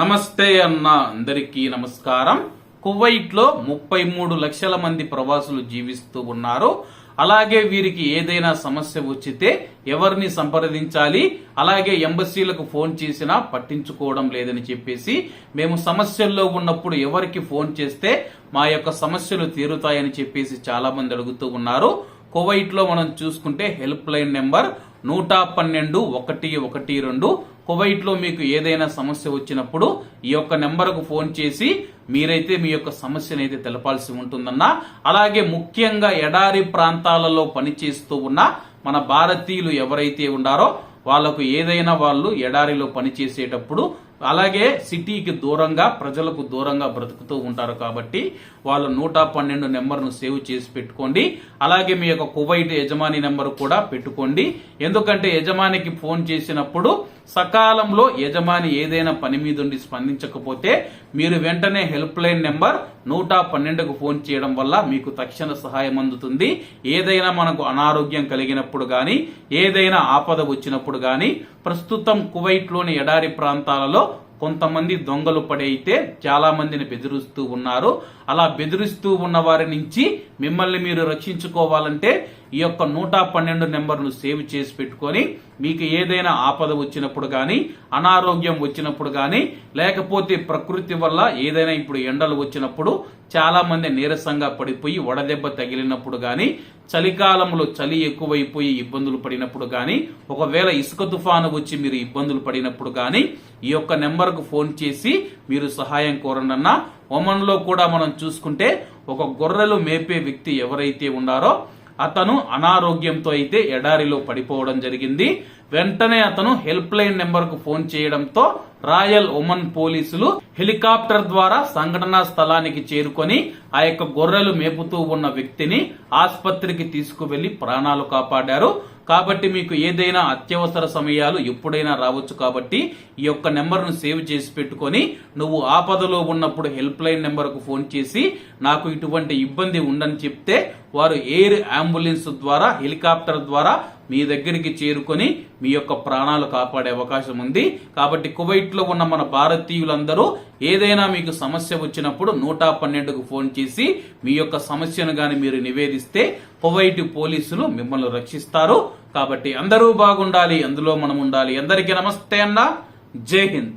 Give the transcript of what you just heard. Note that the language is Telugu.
నమస్తే అన్న అందరికీ నమస్కారం. కువైట్లో ముప్పై మూడు లక్షల మంది ప్రవాసులు జీవిస్తూ ఉన్నారు. అలాగే వీరికి ఏదైనా సమస్య వచ్చితే ఎవరిని సంప్రదించాలి? అలాగే ఎంబసీలకు ఫోన్ చేసినా పట్టించుకోవడం లేదని చెప్పేసి మేము సమస్యల్లో ఉన్నప్పుడు ఎవరికి ఫోన్ చేస్తే మా యొక్క సమస్యలు తీరుతాయని చెప్పేసి చాలా మంది అడుగుతూ ఉన్నారు. కువైట్లో మనం చూసుకుంటే హెల్ప్ లైన్ నెంబర్ నూట పన్నెండు ఒకటి ఒకటి రెండు కువైట్లో మీకు ఏదైనా సమస్య వచ్చినప్పుడు ఈ యొక్క నెంబర్కు ఫోన్ చేసి మీరైతే మీ యొక్క సమస్యను అయితే తెలపాల్సి ఉంటుందన్న. అలాగే ముఖ్యంగా ఎడారి ప్రాంతాలలో పనిచేస్తూ ఉన్న మన భారతీయులు ఎవరైతే ఉన్నారో వాళ్ళకు ఏదైనా వాళ్ళు ఎడారిలో పనిచేసేటప్పుడు అలాగే సిటీకి దూరంగా ప్రజలకు దూరంగా బ్రతుకుతూ ఉంటారు కాబట్టి వాళ్ళు నూట పన్నెండు నెంబర్ను సేవ్ చేసి పెట్టుకోండి. అలాగే మీ యొక్క కువైట్ యజమాని నెంబర్ కూడా పెట్టుకోండి. ఎందుకంటే యజమానికి ఫోన్ చేసినప్పుడు సకాలంలో యజమాని ఏదైనా పని మీద ఉండి స్పందించకపోతే మీరు వెంటనే హెల్ప్ లైన్ నెంబర్ నూట పన్నెండుకు ఫోన్ చేయడం వల్ల మీకు తక్షణ సహాయం అందుతుంది. ఏదైనా మనకు అనారోగ్యం కలిగినప్పుడు కానీ ఏదైనా ఆపద వచ్చినప్పుడు కానీ ప్రస్తుతం కువైట్లోని ఎడారి ప్రాంతాలలో కొంతమంది దొంగలు పడైతే చాలా మందిని బెదిరిస్తూ ఉన్నారు. అలా బెదిరిస్తూ ఉన్న వారి నుంచి మిమ్మల్ని మీరు రక్షించుకోవాలంటే ఈ యొక్క నూట పన్నెండు నెంబర్ను సేవ్ చేసి పెట్టుకొని మీకు ఏదైనా ఆపద వచ్చినప్పుడు కానీ అనారోగ్యం వచ్చినప్పుడు కానీ లేకపోతే ప్రకృతి వల్ల ఏదైనా ఇప్పుడు ఎండలు వచ్చినప్పుడు చాలా మంది నీరసంగా పడిపోయి వడదెబ్బ తగిలినప్పుడు కానీ చలికాలంలో చలి ఎక్కువైపోయి ఇబ్బందులు పడినప్పుడు కానీ ఒకవేళ ఇసుక తుఫాను వచ్చి మీరు ఇబ్బందులు పడినప్పుడు కానీ ఈ యొక్క నెంబర్కు ఫోన్ చేసి మీరు సహాయం కోరండి ఒమన్లో కూడా మనం చూసుకుంటే ఒక గొర్రెలు మేపే వ్యక్తి ఎవరైతే ఉన్నారో అతను అనారోగ్యంతో అయితే ఎడారిలో పడిపోవడం జరిగింది. వెంటనే అతను హెల్ప్ లైన్ నెంబర్కు ఫోన్ చేయడంతో రాయల్ ఒమన్ పోలీసులు హెలికాప్టర్ ద్వారా సంఘటనా స్థలానికి చేరుకొని ఆ యొక్క గొర్రెలు మేపుతూ ఉన్న వ్యక్తిని ఆసుపత్రికి తీసుకువెళ్ళి ప్రాణాలు కాపాడారు. కాబట్టి మీకు ఏదైనా అత్యవసర సమయాలు ఎప్పుడైనా రావచ్చు కాబట్టి ఈ యొక్క నెంబర్ను సేవ్ చేసి పెట్టుకొని నువ్వు ఆపదలో ఉన్నప్పుడు హెల్ప్ లైన్ నెంబర్కు ఫోన్ చేసి నాకు ఇటువంటి ఇబ్బంది ఉందని చెప్తే వారు ఎయిర్ అంబులెన్స్ ద్వారా హెలికాప్టర్ ద్వారా మీ దగ్గరికి చేరుకొని మీ యొక్క ప్రాణాలు కాపాడే అవకాశం ఉంది. కాబట్టి కువైట్లో ఉన్న మన భారతీయులందరూ ఏదైనా మీకు సమస్య వచ్చినప్పుడు నూట పన్నెండుకు ఫోన్ చేసి మీ యొక్క సమస్యను కానీ మీరు నివేదిస్తే కువైట్ పోలీసులు మిమ్మల్ని రక్షిస్తారు. కాబట్టి అందరూ బాగుండాలి అందులో మనం ఉండాలి అందరికీ నమస్తే అన్న. జై హింద్.